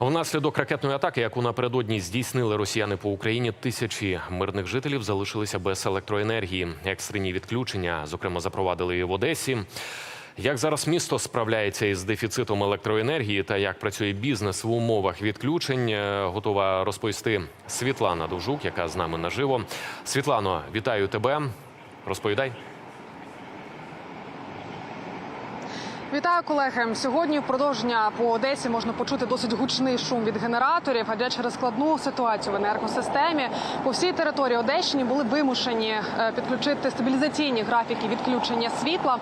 Внаслідок ракетної атаки, яку напередодні здійснили росіяни по Україні, тисячі мирних жителів залишилися без електроенергії. Екстрені відключення, зокрема, запровадили і в Одесі. Як зараз місто справляється із дефіцитом електроенергії та як працює бізнес в умовах відключень, е, готова розповісти Світлана Довжук, яка з нами наживо. Світлано, вітаю тебе. Розповідай. Вітаю колеги. Сьогодні впродовж дня по Одесі можна почути досить гучний шум від генераторів, адже через складну ситуацію в енергосистемі по всій території Одещини були вимушені е, підключити стабілізаційні графіки відключення світла.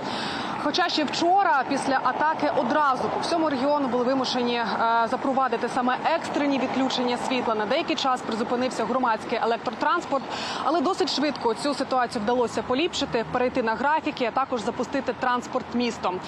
Хоча ще вчора, після атаки, одразу по всьому регіону були вимушені е, запровадити саме екстрені відключення світла. На деякий час призупинився громадський електротранспорт, але досить швидко цю ситуацію вдалося поліпшити, перейти на графіки, а також запустити транспорт містом.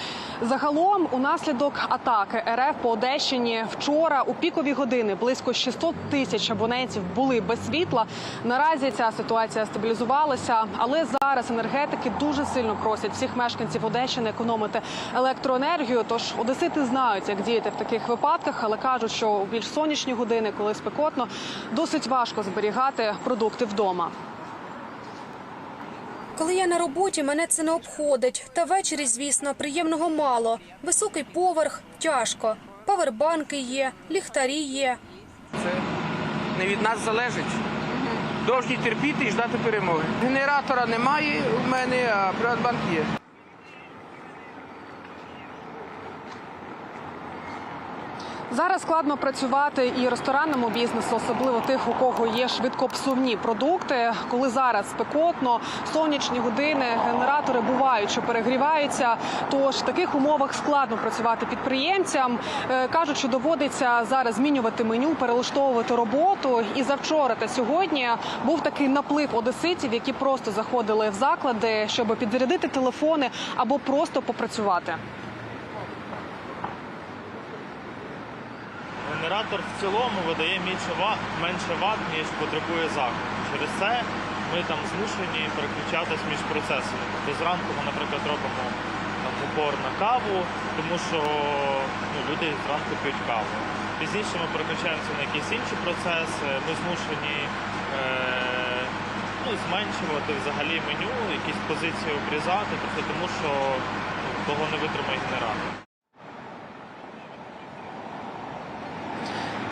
Загалом, унаслідок атаки РФ по Одещині вчора у пікові години близько 600 тисяч абонентів були без світла. Наразі ця ситуація стабілізувалася, але зараз енергетики дуже сильно просять всіх мешканців Одещини економити електроенергію. Тож одесити знають, як діяти в таких випадках, але кажуть, що у більш сонячні години, коли спекотно, досить важко зберігати продукти вдома. Коли я на роботі, мене це не обходить. Та ввечері, звісно, приємного мало. Високий поверх тяжко. Павербанки є, ліхтарі є. Це не від нас залежить. Довжні терпіти і ждати перемоги. Генератора немає у мене, а Приватбанк є. Зараз складно працювати і ресторанному бізнесу, особливо тих, у кого є швидкопсувні продукти. Коли зараз спекотно, сонячні години, генератори бувають, що перегріваються. Тож в таких умовах складно працювати підприємцям. Е, Кажуть, що доводиться зараз змінювати меню, перелаштовувати роботу. І завчора та сьогодні був такий наплив одеситів, які просто заходили в заклади, щоб підзарядити телефони або просто попрацювати. Генератор в цілому видає менше ват, ніж потребує заклад. Через це ми там змушені переключатись між процесами. Тобто зранку ми, наприклад, робимо там упор на каву, тому що ну, люди зранку п'ють каву. Пізніше ми переключаємося на якісь інші процеси. Ми змушені е, ну, зменшувати взагалі меню, якісь позиції обрізати, просто тому що ну, того не витримає генератор.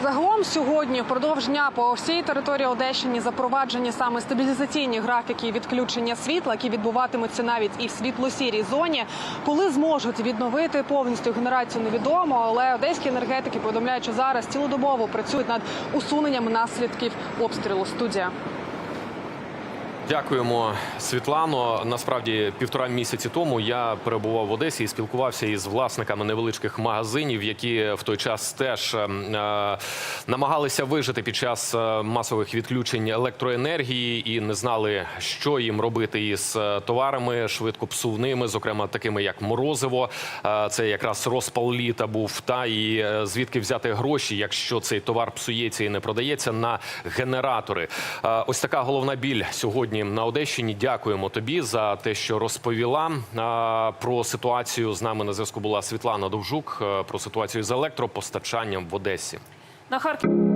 Загалом сьогодні впродовж дня по всій території Одещини запроваджені саме стабілізаційні графіки відключення світла, які відбуватимуться навіть і в світло-сірій зоні. Коли зможуть відновити повністю генерацію, невідомо. Але одеські енергетики повідомляють, що зараз цілодобово працюють над усуненням наслідків обстрілу. Студія. Дякуємо, Світлано. Насправді, півтора місяці тому я перебував в Одесі і спілкувався із власниками невеличких магазинів, які в той час теж е, е, намагалися вижити під час е, масових відключень електроенергії і не знали, що їм робити із е, товарами швидкопсувними, зокрема такими як морозиво. Е, Це якраз розпал літа був. Та і звідки взяти гроші, якщо цей товар псується і не продається на генератори. Ось така головна біль сьогодні на Одещині. Дякуємо тобі за те, що розповіла про ситуацію. З нами на зв'язку була Світлана Довжук е, про ситуацію з електропостачанням в Одесі. На Харків.